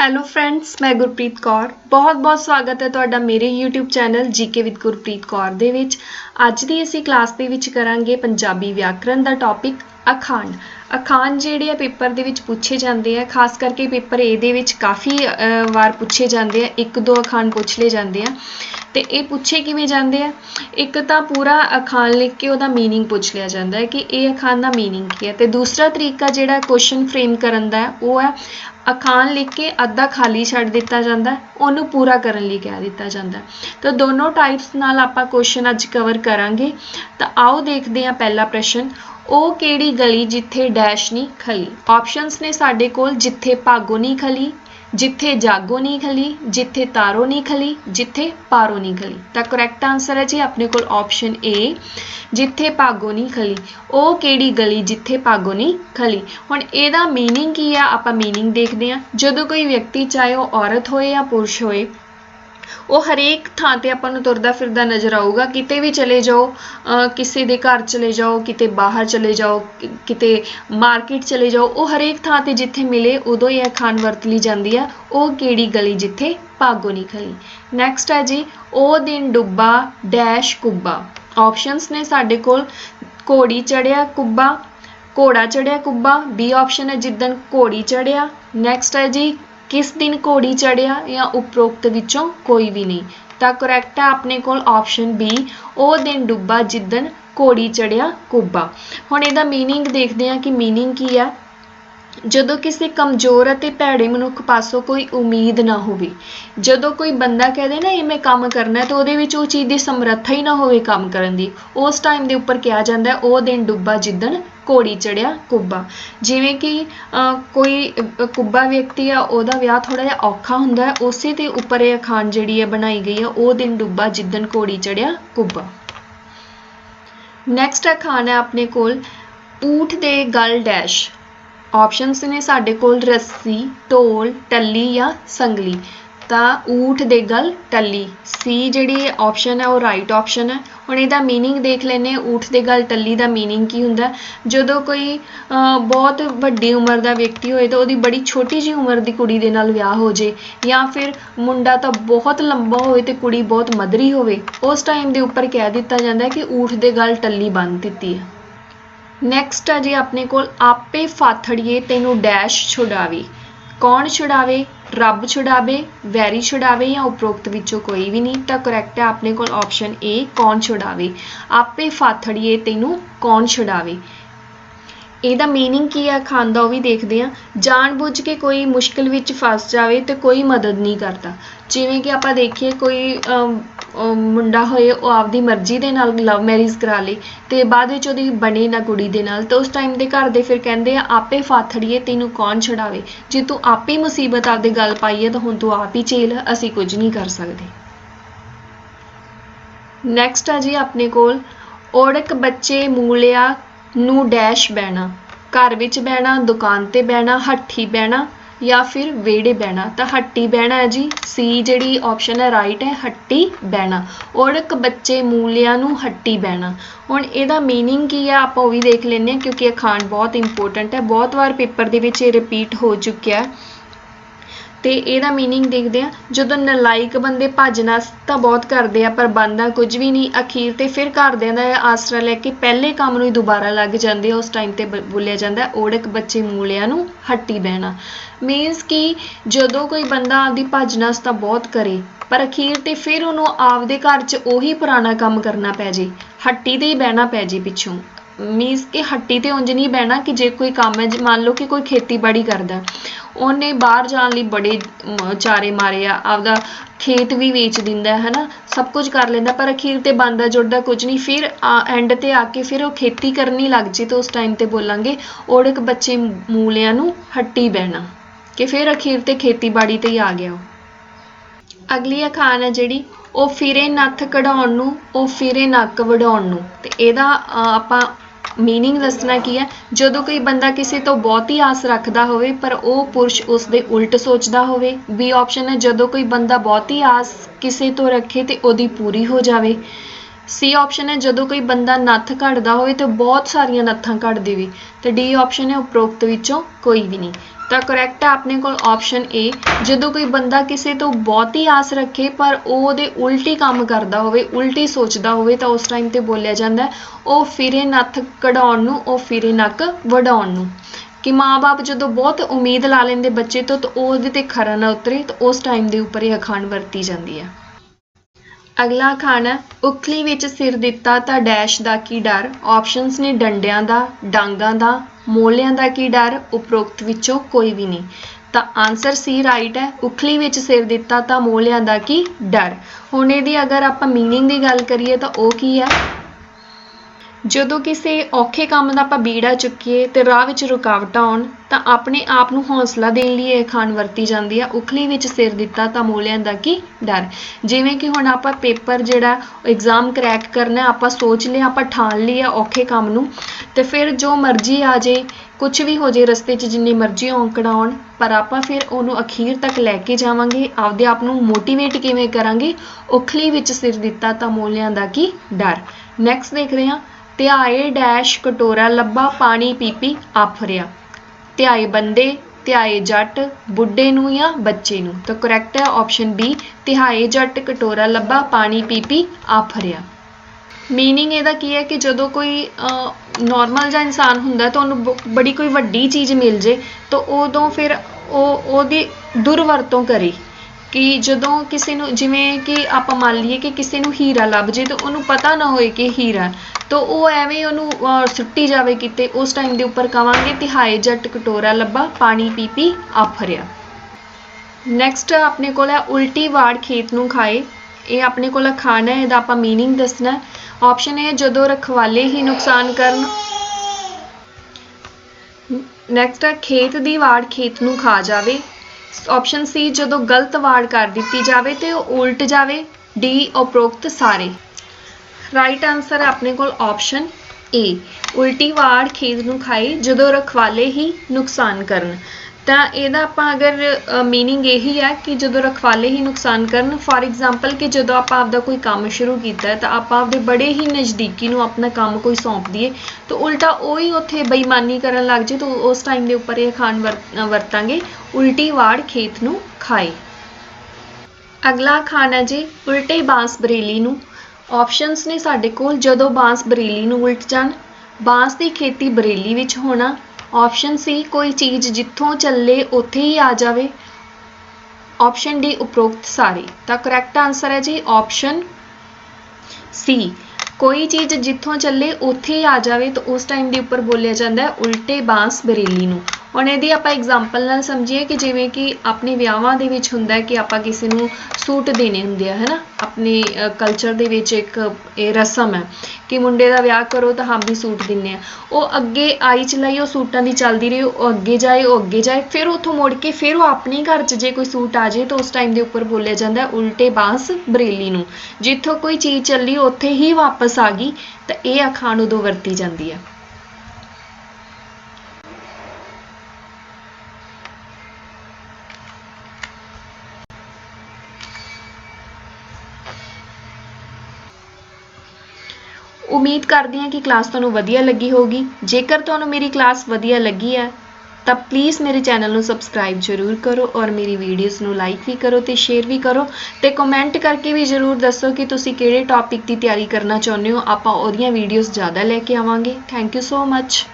Hello friends ਮੈਂ ਗੁਰਪ੍ਰੀਤ ਕੌਰ। ਬਹੁਤ-ਬਹੁਤ ਸਵਾਗਤ ਹੈ ਤੁਹਾਡਾ ਮੇਰੇ YouTube channel GK with Gurpreet Kaur ਦੇ ਵਿੱਚ। ਅੱਜ ਦੀ ਅਸੀਂ ਕਲਾਸ ਦੇ ਵਿੱਚ ਕਰਾਂਗੇ ਪੰਜਾਬੀ ਵਿਆਕਰਣ ਦਾ ਟੌਪਿਕ ਅਖਾਣ ਅਖਾਣ ਜਿਹੜੇ ਆ ਪੇਪਰ ਦੇ ਵਿੱਚ ਪੁੱਛੇ ਜਾਂਦੇ ਆ, ਖਾਸ ਕਰਕੇ ਪੇਪਰ A ਦੇ ਵਿੱਚ ਕਾਫੀ ਵਾਰ ਪੁੱਛੇ ਜਾਂਦੇ ਆ, ਇੱਕ ਦੋ ਅਖਾਣ ਪੁੱਛ ਲਏ ਜਾਂਦੇ ਆ। ਤੇ ਇਹ ਪੁੱਛੇ ਕਿਵੇਂ ਜਾਂਦੇ ਆ? ਇੱਕ ਤਾਂ ਪੂਰਾ ਅਖਾਣ ਲਿਖ ਕੇ ਉਹਦਾ ਮੀਨਿੰਗ ਪੁੱਛ ਲਿਆ ਜਾਂਦਾ ਹੈ ਕਿ ਇਹ ਅਖਾਣ ਦਾ ਮੀਨਿੰਗ ਕੀ ਹੈ? ਤੇ ਦੂਸਰਾ ਤਰੀਕਾ ਜਿਹੜਾ ਕੁਐਸਚਨ ਫਰੇਮ ਕਰਨ ਦਾ ਉਹ ਹੈ ਅਖਾਣ ਲਿਖ ਕੇ ਅੱਧਾ ਖਾਲੀ ਛੱਡ ਦਿੱਤਾ ਜਾਂਦਾ ਉਹਨੂੰ ਪੂਰਾ ਕਰਨ ਲਈ ਕਹਿ ਦਿੱਤਾ ਜਾਂਦਾ ਤਾਂ ਦੋਨੋਂ ਟਾਈਪਸ ਨਾਲ ਆਪਾਂ ਕੁਐਸਚਨ ਅੱਜ ਕਵਰ ਕਰਾਂਗੇ। ਤਾਂ ਆਓ ਦੇਖਦੇ ਹਾਂ ਪਹਿਲਾ ਪ੍ਰਸ਼ਨ, ਉਹ ਕਿਹੜੀ ਗਲੀ ਜਿੱਥੇ ਡੈਸ਼ ਨਹੀਂ ਖਲੀ? ਆਪਸ਼ਨਸ ਨੇ ਸਾਡੇ ਕੋਲ ਜਿੱਥੇ ਭਾਗੋ ਨਹੀਂ ਖਲੀ ਜਿੱਥੇ ਜਾਗੋ ਨਹੀਂ ਖਲੀ ਜਿੱਥੇ ਤਾਰੋ ਨਹੀਂ ਖਲੀ ਜਿੱਥੇ ਪਾਰੋ ਨਹੀਂ ਖਲੀ ਤਾਂ ਕਰੈਕਟ ਆਨਸਰ ਹੈ ਜੀ ਆਪਣੇ ਕੋਲ ਆਪਸ਼ਨ A ਜਿੱਥੇ ਭਾਗੋ ਨਹੀਂ ਖਲੀ ਉਹ ਕਿਹੜੀ ਗਲੀ ਜਿੱਥੇ ਭਾਗੋ ਨਹੀਂ ਖਲੀ ਹੁਣ ਇਹਦਾ मीनिंग ਕੀ ਆ ਆਪਾਂ मीनिंग ਦੇਖਦੇ ਹਾਂ ਜਦੋਂ ਕੋਈ ਵਿਅਕਤੀ ਚਾਹੇ ਉਹ ਔਰਤ ਹੋਏ ਜਾਂ ਪੁਰਸ਼ ਹੋਏ ਉਹ ਹਰੇਕ ਥਾਂ ਤੇ ਆਪਾਂ ਨੂੰ ਤੁਰਦਾ ਫਿਰਦਾ ਨਜ਼ਰ ਆਊਗਾ। ਕਿਤੇ ਵੀ ਚਲੇ ਜਾਓ ਕਿਸੇ ਦੇ ਘਰ ਚਲੇ ਜਾਓ, ਕਿਤੇ ਬਾਹਰ ਚਲੇ ਜਾਓ ਕਿਤੇ ਮਾਰਕੀਟ ਚਲੇ ਜਾਓ, ਉਹ ਹਰੇਕ ਥਾਂ ਤੇ ਜਿੱਥੇ ਮਿਲੇ ਉਦੋਂ ਹੀ ਇਹ ਖਾਨ ਵਰਤ ਲਈ ਜਾਂਦੀ ਆ। ਉਹ ਕਿਹੜੀ ਗਲੀ ਜਿੱਥੇ? ਭਾਗੋ ਨਹੀਂ ਖਲੀ ਨੈਕਸਟ ਹੈ ਜੀ, ਉਹ ਦਿਨ ਡੁੱਬਾ, ਡੈਸ਼ ਕੁੱਬਾ। ਆਪਸ਼ਨਸ ਨੇ ਸਾਡੇ ਕੋਲ ਘੋੜੀ ਚੜਿਆ ਕੁੱਬਾ, ਘੋੜਾ ਚੜਿਆ ਕੁੱਬਾ। ਬੀ ਆਪਸ਼ਨ ਹੈ ਜਿੱਦਣ ਘੋੜੀ ਚੜਿਆ ਨੈਕਸਟ ਹੈ ਜੀ ਕਿਸ ਦਿਨ ਘੋੜੀ ਚੜਿਆ ਜਾਂ ਉਪਰੋਕਤ ਵਿੱਚੋਂ ਕੋਈ ਵੀ ਨਹੀਂ ਤਾਂ ਕਰੈਕਟ ਹੈ ਆਪਣੇ ਕੋਲ ਆਪਸ਼ਨ ਬੀ ਉਹ ਦਿਨ ਡੁੱਬਾ ਜਿੱਦਣ ਘੋੜੀ ਚੜਿਆ ਕੁੱਬਾ ਹੁਣ ਇਹਦਾ मीनिंग ਦੇਖਦੇ ਹਾਂ ਕਿ मीनिंग ਕੀ ਹੈ ਜਦੋਂ ਕਿਸੇ ਕਮਜ਼ੋਰ ਅਤੇ ਭੈੜੇ ਮਨੁੱਖ ਪਾਸੋਂ ਕੋਈ ਉਮੀਦ ਨਾ ਹੋਵੇ ਜਦੋਂ ਕੋਈ ਬੰਦਾ ਕਹਦੇ ਨਾ ਇਹ ਮੈਂ ਕੰਮ ਕਰਨਾ ਹੈ ਤਾਂ ਉਹਦੇ ਵਿੱਚ ਉਹ ਚੀਜ਼ ਦੀ ਸਮਰੱਥਾ ਹੀ ਨਾ ਹੋਵੇ ਕੰਮ ਕਰਨ ਦੀ ਉਸ ਟਾਈਮ ਦੇ ਉੱਪਰ ਕਿਹਾ ਜਾਂਦਾ ਹੈ ਉਹ ਦਿਨ ਡੁੱਬਾ ਜਿੱਦਣ ਘੋੜੀ ਚੜਿਆ ਕੁੱਬਾ। ਜਿਵੇਂ ਕਿ ਕੋਈ ਕੁੱਬਾ ਵਿਅਕਤੀ ਆ, ਉਹਦਾ ਵਿਆਹ ਥੋੜਾ ਜਿਹਾ ਔਖਾ ਹੁੰਦਾ ਹੈ। ਉਸੇ ਦੇ ਉੱਪਰ ਇਹ ਅਖਾਣ ਜਿਹੜੀ ਹੈ ਬਣਾਈ ਗਈ ਹੈ, ਉਹ ਦਿਨ ਡੁੱਬਾ ਜਿੱਦਣ ਘੋੜੀ ਚੜਿਆ ਕੁੱਬਾ। ਨੈਕਸਟ ਅਖਾਣ ਹੈ ਆਪਣੇ ਕੋਲ, ਊਠ ਦੇ ਗਲ ਡੈਸ਼। ਆਪਸ਼ਨਸ ਨੇ ਸਾਡੇ ਕੋਲ ਰੱਸੀ, ਢੋਲ, ਟੱਲੀ ਜਾਂ ਸੰਗਲੀ। ਤਾਂ ਊਠ ਦੇ ਗਲ, ਟੱਲੀ। ਸੀ ਜਿਹੜੀ ਆਪਸ਼ਨ ਹੈ, ਉਹ ਰਾਈਟ ਆਪਸ਼ਨ ਹੈ। ਹੁਣ ਇਹਦਾ ਮੀਨਿੰਗ ਦੇਖ ਲੈਨੇ ਊਠ ਦੇ ਗਲ ਟੱਲੀ ਦਾ ਮੀਨਿੰਗ ਕੀ ਹੁੰਦਾ ਜਦੋਂ ਕੋਈ ਬਹੁਤ ਵੱਡੀ ਉਮਰ ਦਾ ਵਿਅਕਤੀ ਹੋਏ ਤਾਂ ਉਹਦੀ ਬੜੀ ਛੋਟੀ ਜੀ ਉਮਰ ਦੀ ਕੁੜੀ ਦੇ ਨਾਲ ਵਿਆਹ ਹੋ ਜੇ ਜਾਂ ਫਿਰ ਮੁੰਡਾ ਤਾਂ ਬਹੁਤ ਲੰਬਾ ਹੋਵੇ ਤੇ ਕੁੜੀ ਬਹੁਤ ਮਧਰੀ ਹੋਵੇ, ਉਸ ਟਾਈਮ ਦੇ ਉੱਪਰ ਕਹਿ ਦਿੱਤਾ ਜਾਂਦਾ ਹੈ ਕਿ ਊਠ ਦੇ ਗਲ ਟੱਲੀ ਬੰਨ ਦਿੱਤੀ ਹੈ। ਨੈਕਸਟ ਆ ਜੀ ਆਪਣੇ ਕੋਲ, ਆਪੇ ਫਾਥੜੀਏ ਤੈਨੂੰ ਡੈਸ਼ ਛੁਡਾਵੇ। ਕੌਣ ਛੁਡਾਵੇ? ਰੱਬ ਛੁਡਾਵੇ, ਵੈਰੀ ਛੁਡਾਵੇ ਜਾਂ ਉਪਰੋਕਤ ਵਿੱਚੋਂ ਕੋਈ ਵੀ ਨਹੀਂ, ਤਾਂ ਕਰੈਕਟ ਹੈ, ਆਪਣੇ ਕੋਲ ਆਪਸ਼ਨ ਏ ਕੌਣ ਛੁਡਾਵੇ? ਆਪੇ ਫਾਥੜੀਏ ਤੈਨੂੰ ਕੌਣ ਛੁਡਾਵੇ? ਇਹਦਾ ਮੀਨਿੰਗ ਕੀ ਹੈ? ਖਾਨ ਦਾ ਉਹ ਵੀ ਦੇਖਦੇ ਆ ਜਾਣਬੁੱਝ ਕੇ ਕੋਈ ਮੁਸ਼ਕਲ ਵਿੱਚ ਫਸ ਜਾਵੇ ਤੇ ਕੋਈ ਮਦਦ ਨਹੀਂ ਕਰਦਾ। ਜਿਵੇਂ ਕਿ ਆਪਾਂ ਦੇਖੀਏ, ਕੋਈ ਮੁੰਡਾ ਹੋਏ, ਉਹ ਆਪਦੀ ਮਰਜ਼ੀ ਦੇ ਨਾਲ ਲਵ ਮੈਰਿਜ ਕਰਾ ਲੇ ਤੇ ਬਾਅਦ ਵਿੱਚ ਉਹਦੀ ਬਣੇ ਨਾ ਕੁੜੀ ਦੇ ਨਾਲ ਤਾਂ ਉਸ ਟਾਈਮ ਦੇ ਘਰ ਦੇ ਫਿਰ ਕਹਿੰਦੇ ਆ, ਆਪੇ ਫਾਥੜੀਏ ਤੈਨੂੰ ਕੌਣ ਛਡਾਵੇ? ਜੇ ਤੂੰ ਆਪੇ ਮੁਸੀਬਤ ਆਪਦੇ ਗੱਲ ਪਾਈ ਹੈ ਤਾਂ ਹੁਣ ਤੂੰ ਆਪ ਹੀ ਝੇਲ, ਅਸੀਂ ਕੁਝ ਨਹੀਂ ਕਰ ਸਕਦੇ। ਨੈਕਸਟ ਆ ਜੀ ਆਪਣੇ ਕੋਲ, ਔੜਕ ਬੱਚੇ ਮੂਲਿਆ ਨੂੰ ਡੈਸ਼ ਬਹਿਣਾ। ਘਰ ਵਿੱਚ ਬਹਿਣਾ, ਦੁਕਾਨ ਤੇ ਬਹਿਣਾ, ਹੱਠੀ ਬਹਿਣਾ ਜਾਂ ਫਿਰ ਵਿਹੜੇ ਬਹਿਣਾ ਤਾਂ ਹੱਟੀ ਬਹਿਣਾ ਹੈ ਜੀ ਸੀ ਜਿਹੜੀ ਆਪਸ਼ਨ ਹੈ ਰਾਈਟ ਹੈ ਹੱਟੀ ਬਹਿਣਾ ਓੜਕ ਬੱਚੇ ਮੂਲਿਆਂ ਨੂੰ ਹੱਟੀ ਬਹਿਣਾ ਹੁਣ ਇਹਦਾ मीनिंग ਕੀ ਹੈ ਆਪਾਂ ਉਹ ਵੀ ਦੇਖ ਲੈਂਦੇ ਹਾਂ ਕਿਉਂਕਿ ਇਹ ਖਾਨ ਬਹੁਤ ਇੰਪੋਰਟੈਂਟ ਹੈ ਬਹੁਤ ਵਾਰ ਪੇਪਰ ਦੇ ਵਿੱਚ ਇਹ ਰਿਪੀਟ ਹੋ ਚੁੱਕਿਆ ਹੈ ਤੇ ਇਹਦਾ मीनिंग ਦੇਖਦੇ ਆ ਜਦੋਂ ਨਲਾਇਕ ਬੰਦੇ ਭੱਜਣਾ ਤਾਂ ਬਹੁਤ ਕਰਦੇ ਆ ਪਰ ਬੰਦਾ ਕੁਝ ਵੀ ਨਹੀਂ ਅਖੀਰ ਤੇ ਫਿਰ ਘਰਦਿਆਂ ਦਾ ਆਸਰਾ ਲੈ ਕੇ ਪਹਿਲੇ ਕੰਮ ਨੂੰ ਹੀ ਦੁਬਾਰਾ ਲੱਗ ਜਾਂਦੇ ਆ ਉਸ ਟਾਈਮ ਤੇ ਬ- ਬੋਲਿਆ ਜਾਂਦਾ ਹੈ, ਓੜਕ ਬੱਚੇ ਮੂਲਿਆਂ ਨੂੰ ਹੱਟੀ ਬਹਿਣਾ ਮੀਨਸ ਕਿ ਜਦੋਂ ਕੋਈ ਬੰਦਾ ਆਪਦੀ ਭੱਜਣਾ ਤਾਂ ਬਹੁਤ ਕਰੇ ਪਰ ਅਖੀਰ ਤੇ ਫਿਰ ਉਹਨੂੰ ਆਪਦੇ ਘਰ 'ਚ ਉਹੀ ਪੁਰਾਣਾ ਕੰਮ ਕਰਨਾ ਪੈ ਜੇ ਹੱਟੀ ਤੇ ਹੀ ਬਹਿਣਾ ਪੈ ਜੇ ਪਿੱਛੋਂ ਮੀਨਸ ਕਿ ਹੱਟੀ ਤੇ ਉਂਝ ਨਹੀਂ ਬਹਿਣਾ ਕਿ ਜੇ ਕੋਈ ਕੰਮ ਹੈ ਜੇ ਮੰਨ ਲਓ ਕਿ ਕੋਈ ਖੇਤੀਬਾੜੀ ਕਰਦਾ ਹੈ, ਉਹਨੇ ਬਾਹਰ ਜਾਣ ਲਈ ਬੜੇ ਚਾਰੇ ਮਾਰੇ ਆ, ਆਪਦਾ ਖੇਤ ਵੀ ਵੇਚ ਦਿੰਦਾ ਹੈ ਹਨਾ? ਸਭ ਕੁਝ ਕਰ ਲੈਂਦਾ, ਪਰ ਅਖੀਰ ਤੇ ਬੰਦਾ ਜੁੜਦਾ ਕੁਝ ਨਹੀਂ। ਫਿਰ ਐਂਡ ਤੇ ਆ ਕੇ ਫਿਰ ਉਹ ਖੇਤੀ ਕਰਨੀ ਲੱਗ ਜੇ ਤਾਂ ਉਸ ਟਾਈਮ ਤੇ ਬੋਲਾਂਗੇ ਓੜਕ ਬੱਚੇ ਮੂਲਿਆਂ ਨੂੰ ਹੱਟੀ ਬਹਿਣਾ, ਕਿ ਫਿਰ ਅਖੀਰ ਤੇ ਖੇਤੀਬਾੜੀ ਤੇ ਹੀ ਆ ਗਿਆ ਉਹ। ਅਗਲੀ ਅਖਾਣ ਹੈ ਜਿਹੜੀ, ਉਹ ਫਿਰੇ ਨੱਥ ਕਢਾਉਣ ਨੂੰ, ਉਹ ਫਿਰੇ ਨੱਕ ਵਢਾਉਣ ਨੂੰ। ਤੇ ਇਹਦਾ ਆਪਾਂ ਮੀਨਿੰਗ ਦੱਸਣਾ ਕੀ ਹੈ? ਜਦੋਂ ਕੋਈ ਬੰਦਾ ਕਿਸੇ ਤੋਂ ਬਹੁਤ ਹੀ ਆਸ ਰੱਖਦਾ ਹੋਵੇ, ਪਰ ਉਹ ਪੁਰਸ਼ ਉਸ ਦੇ ਉਲਟ ਸੋਚਦਾ ਹੋਵੇ ਬੀ ਆਪਸ਼ਨ ਹੈ ਜਦੋਂ ਕੋਈ ਬੰਦਾ ਬਹੁਤ ਹੀ ਆਸ ਕਿਸੇ ਤੋਂ ਰੱਖੇ ਤੇ ਉਹਦੀ ਪੂਰੀ ਹੋ ਜਾਵੇ। ਸੀ ਆਪਸ਼ਨ ਹੈ ਜਦੋਂ ਕੋਈ ਬੰਦਾ ਨੱਥ ਘੜਦਾ ਹੋਵੇ ਤੇ ਬਹੁਤ ਸਾਰੀਆਂ ਨੱਥਾਂ ਘੜ ਦੇਵੇ ਤੇ ਡੀ ਆਪਸ਼ਨ ਹੈ ਉਪਰੋਕਤ ਵਿੱਚੋਂ ਕੋਈ ਵੀ ਨਹੀਂ। ਤਾਂ ਕਰੈਕਟ ਹੈ ਆਪਣੇ ਕੋਲ ਆਪਸ਼ਨ ਏ ਜਦੋਂ ਕੋਈ ਬੰਦਾ ਕਿਸੇ ਤੋਂ ਬਹੁਤੀ ਆਸ ਰੱਖੇ, ਪਰ ਉਹ ਉਹਦੇ ਉਲਟੀ ਕੰਮ ਕਰਦਾ ਹੋਵੇ, ਉਲਟੀ ਸੋਚਦਾ ਹੋਵੇ, ਤਾਂ ਉਸ ਟਾਈਮ ਤੇ ਬੋਲਿਆ ਜਾਂਦਾ ਉਹ ਫਿਰੇ ਨੱਥ ਕਢਾਉਣ ਨੂੰ, ਉਹ ਫਿਰੇ ਨੱਕ ਵਡਾਉਣ ਨੂੰ। ਕਿ ਮਾਪੇ ਜਦੋਂ ਬਹੁਤ ਉਮੀਦ ਲਾ ਲੈਂਦੇ ਬੱਚੇ ਤੋਂ, ਤਾਂ ਉਹ ਉਹਦੇ ਤੇ ਖਰਾ ਨਾ ਉਤਰੇ, ਤਾਂ ਉਸ ਟਾਈਮ ਦੇ ਉੱਪਰ ਇਹ ਅਖਾਣ ਵਰਤੀ ਜਾਂਦੀ ਹੈ। ਅਗਲਾ ਅਖਾਣ ਹੈ, ਉਖਲੀ ਵਿੱਚ ਸਿਰ ਦਿੱਤਾ ਤਾਂ ਡੈਸ਼ ਦਾ ਕੀ ਡਰ? ਆਪਸ਼ਨਸ ਨੇ ਡੰਡਿਆਂ ਦਾ, ਡਾਂਗਾਂ ਦਾ ਮੋਲਿਆਂ ਦਾ ਕੀ ਡਰ? ਉਪਰੋਕਤ ਵਿੱਚੋਂ ਕੋਈ ਵੀ ਨਹੀਂ। ਤਾਂ ਆਨਸਰ ਸੀ ਰਾਈਟ ਹੈ। ਉਖਲੀ ਵਿੱਚ ਸਿਰ ਦਿੱਤਾ ਤਾਂ ਮੋਲਿਆਂ ਦਾ ਕੀ? ਡਰ। ਹੁਣ ਇਹਦੀ ਅਗਰ ਆਪਾਂ ਮੀਨਿੰਗ ਦੀ ਗੱਲ ਕਰੀਏ ਤਾਂ ਉਹ ਕੀ ਹੈ? ਜਦੋਂ ਕਿਸੇ ਔਖੇ ਕੰਮ ਦਾ ਆਪਾਂ ਬੀੜਾ ਚੁੱਕੀਏ ਤੇ ਰਾਹ ਵਿੱਚ ਰੁਕਾਵਟਾਂ ਆਉਣ, ਤਾਂ ਆਪਣੇ ਆਪ ਨੂੰ ਹੌਸਲਾ ਦੇਣ ਲਈ ਇਹ ਖਾਨ ਵਰਤੀ ਜਾਂਦੀ ਆ। ਉਖਲੀ ਵਿੱਚ ਸਿਰ ਦਿੱਤਾ ਤਾਂ ਮੋਲਿਆਂ ਦਾ ਕੀ ਡਰ? ਜਿਵੇਂ ਕਿ ਹੁਣ ਆਪਾਂ ਪੇਪਰ ਜਿਹੜਾ ਐਗਜ਼ਾਮ ਕਰੈਕ ਕਰਨਾ, ਆਪਾਂ ਸੋਚ ਲਿਆ, ਆਪਾਂ ਠਾਣ ਲਿਆ ਔਖੇ ਕੰਮ ਨੂੰ, ਤੇ ਫਿਰ ਜੋ ਮਰਜ਼ੀ ਆ ਜੇ ਕੁਝ ਵੀ ਹੋ ਜੇ ਰਸਤੇ 'ਚ ਜਿੰਨੀ ਮਰਜ਼ੀ ਔਂਕੜਾਂ ਆਉਣ, ਪਰ ਆਪਾਂ ਫਿਰ ਉਹਨੂੰ ਅਖੀਰ ਤੱਕ ਲੈ ਕੇ ਜਾਵਾਂਗੇ, ਆਪਦੇ ਆਪ ਨੂੰ ਮੋਟੀਵੇਟ ਕਿਵੇਂ ਕਰਾਂਗੇ, ਉਖਲੀ ਵਿੱਚ ਸਿਰ ਦਿੱਤਾ ਤਾਂ ਮੋਲਿਆਂ ਦਾ ਕੀ ਡਰ? ਨੈਕਸਟ ਦੇਖ ਰਹੇ ਹਾਂ। ਧਿਆਏ ਡੈਸ਼ ਕਟੋਰਾ ਲੱਭਾ ਪਾਣੀ ਪੀਪੀ ਆਫਰਿਆ। ਧਿਆਏ ਬੰਦੇ, ਧਿਆਏ ਜੱਟ, ਬੁੱਢੇ ਨੂੰ ਜਾਂ ਬੱਚੇ ਨੂੰ? ਤਾਂ ਕਰੈਕਟ ਹੈ ਆਪਸ਼ਨ ਬੀ ਧਿਆਏ ਜੱਟ, ਕਟੋਰਾ ਲੱਭਾ, ਪਾਣੀ ਪੀਪੀ ਆਫਰਿਆ। ਮੀਨਿੰਗ ਇਹਦਾ ਕੀ ਹੈ ਕਿ ਜਦੋਂ ਕੋਈ ਨਾਰਮਲ ਜਿਹਾ ਇਨਸਾਨ ਹੁੰਦਾ ਤਾਂ ਉਹਨੂੰ ਬ- ਬੜੀ ਕੋਈ ਵੱਡੀ ਚੀਜ਼ ਮਿਲ ਜੇ, ਤਾਂ ਉਦੋਂ ਫਿਰ ਉਹ, ਉਹਦੀ ਦੁਰਵਰਤੋਂ ਕਰੇ। ਕਿ ਜਦੋਂ ਕਿਸੇ ਨੂੰ, ਜਿਵੇਂ ਕਿ ਆਪਾਂ ਮੰਨ ਲਈਏ ਕਿ ਕਿਸੇ ਨੂੰ ਹੀਰਾ ਲੱਭ ਜੇ ਤਾਂ ਉਹਨੂੰ ਪਤਾ ਨਾ ਹੋਏ ਕਿ ਹੀਰਾ ਤਾਂ ਉਹ ਐਵੇਂ ਉਹਨੂੰ ਸੁੱਟੀ ਜਾਵੇ ਕਿਤੇ, ਉਸ ਟਾਈਮ ਦੇ ਉੱਪਰ ਕਵਾਂਗੇ ਤਿਹਾਏ ਜੱਟ ਕਟੋਰਾ ਲੱਭਾ, ਪਾਣੀ ਪੀ ਪੀ ਆਫਰਿਆ ਨੈਕਸਟ ਆਪਣੇ ਕੋਲ ਹੈ, ਉਲਟੀ ਵਾੜ ਖੇਤ ਨੂੰ ਖਾਏ। ਇਹ ਆਪਣੇ ਕੋਲ ਖਾਣਾ ਹੈ, ਇਹਦਾ ਆਪਾਂ ਮੀਨਿੰਗ ਦੱਸਣਾ ਹੈ। ਆਪਸ਼ਨ ਹੈ, ਜਦੋਂ ਰਖਵਾਲੇ ਹੀ ਨੁਕਸਾਨ ਕਰਨ। ਨੈਕਸਟ ਹੈ, ਖੇਤ ਦੀ ਵਾੜ ਖੇਤ ਨੂੰ ਖਾ ਜਾਵੇ। ਆਪਸ਼ਨ ਸੀ ਜਦੋਂ ਗਲਤ ਵਾੜ ਕਰ ਦਿੱਤੀ ਜਾਵੇ ਤੇ ਉਹ ਉਲਟ ਜਾਵੇ ਡੀ ਉਪਰੋਕਤ ਸਾਰੇ। ਰਾਈਟ ਆਨਸਰ ਆਪਣੇ ਕੋਲ ਆਪਸ਼ਨ ਏ ਉਲਟੀ ਵਾੜ ਖੇਤ ਨੂੰ ਖਾਏ, ਜਦੋਂ ਰਖਵਾਲੇ ਹੀ ਨੁਕਸਾਨ ਕਰਨ। ਤਾਂ ਇਹਦਾ ਆਪਾਂ ਅਗਰ ਮੀਨਿੰਗ ਇਹੀ ਹੈ ਕਿ ਜਦੋਂ ਰਖਵਾਲੇ ਹੀ ਨੁਕਸਾਨ ਕਰਨ ਫੋਰ ਐਗਜ਼ਾਮਪਲ ਕਿ ਜਦੋਂ ਆਪਾਂ ਆਪਦਾ ਕੋਈ ਕੰਮ ਸ਼ੁਰੂ ਕੀਤਾ ਤਾਂ ਆਪਾਂ ਆਪਦੇ ਬੜੇ ਹੀ ਨਜ਼ਦੀਕੀ ਨੂੰ ਆਪਣਾ ਕੰਮ ਕੋਈ ਸੌਂਪ ਦਈਏ, ਤਾਂ ਉਲਟਾ ਉਹ ਹੀ ਉੱਥੇ ਬੇਈਮਾਨੀ ਕਰਨ ਲੱਗ ਜੇ, ਤਾਂ ਉਸ ਟਾਈਮ ਦੇ ਉੱਪਰ ਇਹ ਖਾਨ ਵਰ- ਵਰਤਾਂਗੇ, ਉਲਟੀ ਵਾੜ ਖੇਤ ਨੂੰ ਖਾਏ। ਅਗਲਾ ਖਾਣਾ ਹੈ ਜੀ, ਉਲਟੇ ਬਾਂਸ ਬਰੇਲੀ ਨੂੰ। ਆਪਸ਼ਨਸ ਨੇ ਸਾਡੇ ਕੋਲ, ਜਦੋਂ ਬਾਂਸ ਬਰੇਲੀ ਨੂੰ ਉਲਟ ਜਾਣ, ਬਾਂਸ ਦੀ ਖੇਤੀ ਬਰੇਲੀ ਵਿੱਚ ਹੋਣਾ ਆਪਸ਼ਨ ਸੀ, ਕੋਈ ਚੀਜ਼ ਜਿੱਥੋਂ ਚੱਲੇ, ਉੱਥੇ ਹੀ ਆ ਜਾਵੇ। ਆਪਸ਼ਨ ਡੀ ਉਪਰੋਕਤ ਸਾਰੇ। ਤਾਂ ਕਰੈਕਟ ਆਨਸਰ ਹੈ ਜੀ ਆਪਸ਼ਨ ਸੀ ਕੋਈ ਚੀਜ਼ ਜਿੱਥੋਂ ਚੱਲੇ, ਉੱਥੇ ਹੀ ਆ ਜਾਵੇ, ਤਾਂ ਉਸ ਟਾਈਮ ਦੇ ਉੱਪਰ ਬੋਲਿਆ ਜਾਂਦਾ ਹੈ, ਉਲਟੇ ਬਾਂਸ ਬਰੇਲੀ ਨੂੰ। ਹੁਣ ਇਹਦੀ ਆਪਾਂ ਐਗਜ਼ਾਮਪਲ ਨਾਲ ਸਮਝੀਏ ਕਿ ਜਿਵੇਂ ਕਿ ਆਪਣੇ ਵਿਆਹਾਂ ਦੇ ਵਿੱਚ ਹੁੰਦਾ ਹੈ ਕਿ ਆਪਾਂ ਕਿਸੇ ਨੂੰ ਸੂਟ ਦੇਣੇ ਹੁੰਦੇ ਆ, ਹੈਨਾ? ਆਪਣੇ ਕਲਚਰ ਦੇ ਵਿੱਚ ਇੱਕ ਇਹ ਰਸਮ ਹੈ ਕਿ ਮੁੰਡੇ ਦਾ ਵਿਆਹ ਕਰੋ ਤਾਂ ਹਮ ਵੀ ਸੂਟ ਦਿੰਨੇ ਆ। ਉਹ ਅੱਗੇ ਆਈ ਚਲਾਈ, ਉਹ ਸੂਟਾਂ ਦੀ ਚੱਲਦੀ ਰਹੀ, ਉਹ ਅੱਗੇ ਜਾਏ, ਉਹ ਅੱਗੇ ਜਾਏ, ਫਿਰ ਉੱਥੋਂ ਮੁੜ ਕੇ ਫਿਰ ਉਹ ਆਪਣੇ ਘਰ 'ਚ ਜੇ ਕੋਈ ਸੂਟ ਆ ਜਾਏ ਤਾਂ ਉਸ ਟਾਈਮ ਦੇ ਉੱਪਰ ਬੋਲਿਆ ਜਾਂਦਾ ਉਲਟੇ ਬਾਂਸ ਬਰੇਲੀ ਨੂੰ। ਜਿੱਥੋਂ ਕੋਈ ਚੀਜ਼ ਚੱਲੀ, ਉੱਥੇ ਹੀ ਵਾਪਸ ਆ ਗਈ ਤਾਂ ਇਹ ਅਖਾਣ ਉਦੋਂ ਵਰਤੀ ਜਾਂਦੀ ਹੈ। ਉਮੀਦ ਕਰਦੀ ਹਾਂ ਕਿ ਕਲਾਸ ਤੁਹਾਨੂੰ ਵਧੀਆ ਲੱਗੀ ਹੋਊਗੀ। ਜੇਕਰ ਤੁਹਾਨੂੰ ਮੇਰੀ ਕਲਾਸ ਵਧੀਆ ਲੱਗੀ ਹੈ, ਤਾਂ ਪਲੀਜ਼ ਮੇਰੇ ਚੈਨਲ ਨੂੰ ਸਬਸਕ੍ਰਾਈਬ ਜ਼ਰੂਰ ਕਰੋ ਔਰ ਮੇਰੀ ਵੀਡੀਓਜ਼ ਨੂੰ ਲਾਈਕ ਵੀ ਕਰੋ ਤੇ ਸ਼ੇਅਰ ਵੀ ਕਰੋ ਤੇ ਕਮੈਂਟ ਕਰਕੇ ਵੀ ਜ਼ਰੂਰ ਦੱਸੋ ਕਿ ਤੁਸੀਂ ਕਿਹੜੇ ਟੌਪਿਕ ਦੀ ਤਿਆਰੀ ਕਰਨਾ ਚਾਹੁੰਦੇ ਹੋ। ਆਪਾਂ ਉਹਦੀਆਂ ਵੀਡੀਓਜ਼ ਜ਼ਿਆਦਾ ਲੈ ਕੇ ਆਵਾਂਗੇ। Thank you so much